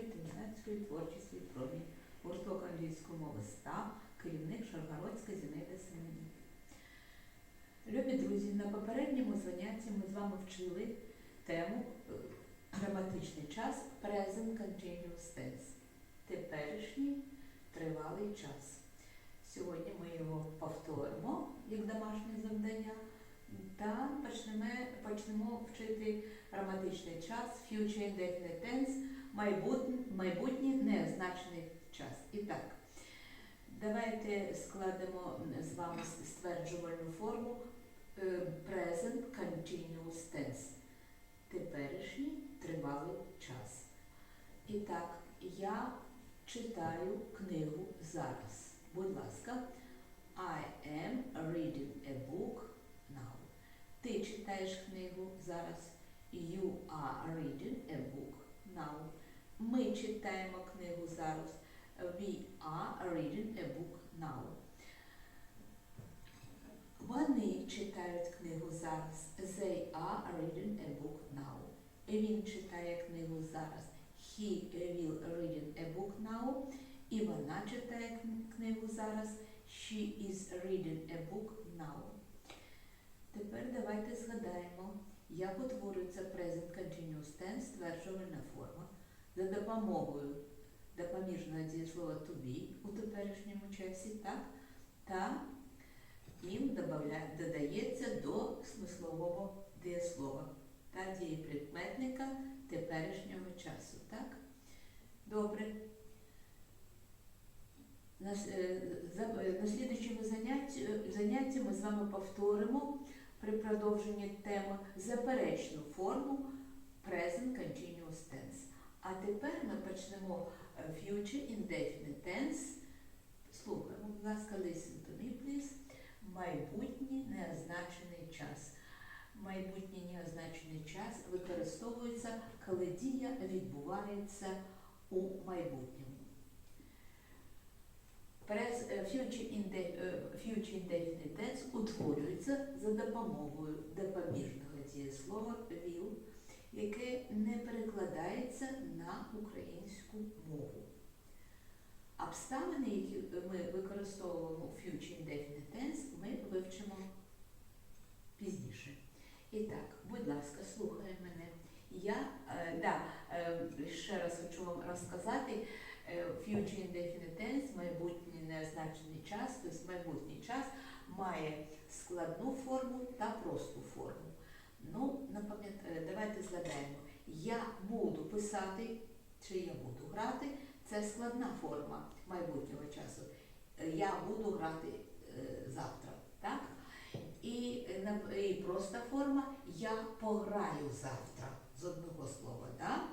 та юнацької творчості промі гурток англійської мови керівник Шаргородська Зінаїда Семенів. Любі друзі, на попередньому занятті ми з вами вчили тему е, граматичний час Present Continuous Tense. Теперішній тривалий час. Сьогодні ми його повторимо як домашнє завдання та почнемо, почнемо вчити граматичний час Future Indefinite Tense, майбутнє, неозначений час. І так, давайте складемо з вами стверджувальну форму е, Present Continuous Tense. Теперішній тривалий час. І так, я читаю книгу зараз. Будь ласка, I am reading a book now. Ти читаєш книгу зараз. You are reading a book. Ми читаємо книгу зараз. We are reading a book now. Вони читають книгу зараз. They are reading a book now. Він читає книгу зараз. He will reading a book now. І вона читає книгу зараз. She is reading a book now. Тепер давайте згадаємо, як утворюється present continuous tense стверджувальна форма за допомогою допоміжного дієслова to be у теперішньому часі, так? Та їм додається до смислового дієслова та дієприкметника теперішнього часу, так? Добре. На, е, на слідчому занятті, занятті ми з вами повторимо при продовженні теми заперечну форму Present Continuous Tense. А тепер ми почнемо е, Future Indefinite Tense. Слухаємо, будь ласка, listen to me, please. Майбутній неозначений час. Майбутній неозначений час використовується, коли дія відбувається у майбутньому. Е, е, future indefinite tense утворюється за допомогою допоміжного дієслова will, яке не перекладається на українську мову. Обставини, які ми використовуємо у future indefinite tense, ми вивчимо пізніше. І так, будь ласка, слухай мене. Я е, да, е, ще раз хочу вам розказати. Е, Future indefinite tense, майбутній неозначений час, тобто майбутній час має складну форму та просту форму. Ну, е, давайте згадаємо. Я буду писати, чи я буду грати, це складна форма майбутнього часу. Я буду грати е, завтра, так? І, і проста форма я пограю завтра з одного слова. Да?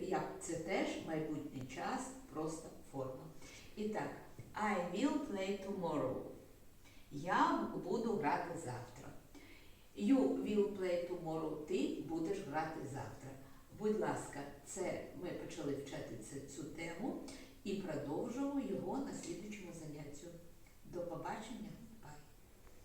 Я, це теж майбутній час, проста форма. І так, I will play tomorrow. Я буду грати завтра. You will play tomorrow. Ти будеш грати завтра. Будь ласка, це ми почали вчати цю тему і продовжимо його на слідчому занятті. До побачення.